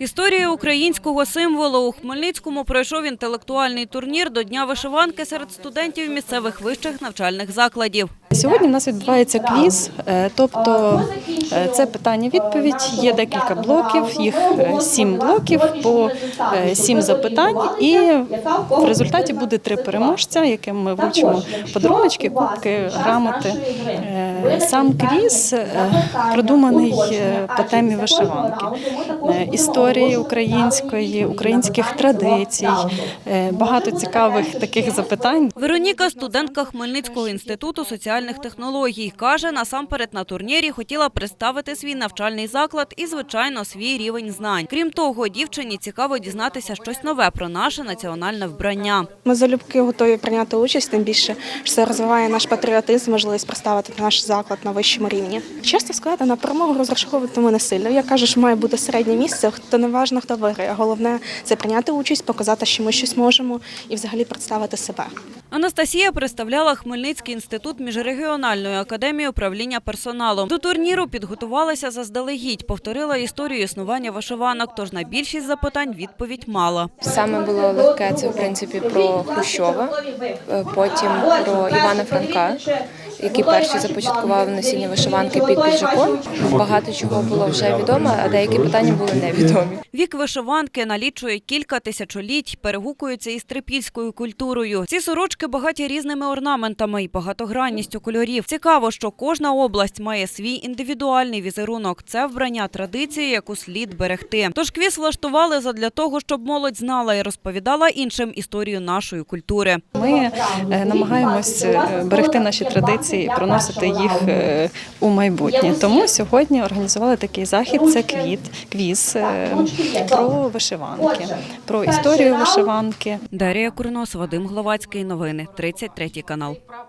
Історія українського символу у Хмельницькому пройшов інтелектуальний турнір до Дня вишиванки серед студентів місцевих вищих навчальних закладів. Сьогодні в нас відбувається квіз, е, тобто е, це питання-відповідь. Є декілька блоків, їх е, сім блоків по сім запитань, і в результаті буде три переможця, яким ми вручимо подаруночки, кубки, грамоти. Сам квіз продуманий по темі вишиванки, історії української, українських традицій. Багато цікавих таких запитань. Вероніка, студентка Хмельницького інституту соціальних технологій, каже, насамперед на турнірі хотіла представити свій навчальний заклад і, звичайно, свій рівень знань. Крім того, дівчині цікаво дізнатися щось нове про наше національне вбрання. Ми залюбки готові прийняти участь, тим більше що це розвиває наш патріотизм, можливість представити наш заклад на вищому рівні. Чесно сказати, на перемогу розраховувати ми не сильно. Я кажу, що має бути середнє місце. То не важно, хто виграє. Головне це прийняти участь, показати, що ми щось можемо, і взагалі представити себе. Анастасія представляла Хмельницький інститут міжрегіональної академії управління персоналом. До турніру підготувалася заздалегідь, повторила історію існування вишиванок, тож на більшість запитань відповідь мала. Саме було легке це в принципі про Хрущова, е, потім про Івана Франка, який перший започаткував носіння вишиванки під піджаком. Багато чого було вже відомо, а деякі питання були невідомі. Вік вишиванки налічує кілька тисячоліть, перегукується із трипільською культурою. Ці сорочки багаті різними орнаментами і багатогранністю кольорів. Цікаво, що кожна область має свій індивідуальний візерунок. Це вбрання традиції, яку слід берегти. Тож квіз влаштували задля того, щоб молодь знала і розповідала іншим історію нашої культури. Ми е, намагаємось е, берегти наші традиції, і проносити їх е, у майбутнє. Тому сьогодні організували такий захід. Це квіт, квіз про вишиванки, про історію вишиванки. Дарія Курнос, Вадим Гловацький. Новини 33 канал.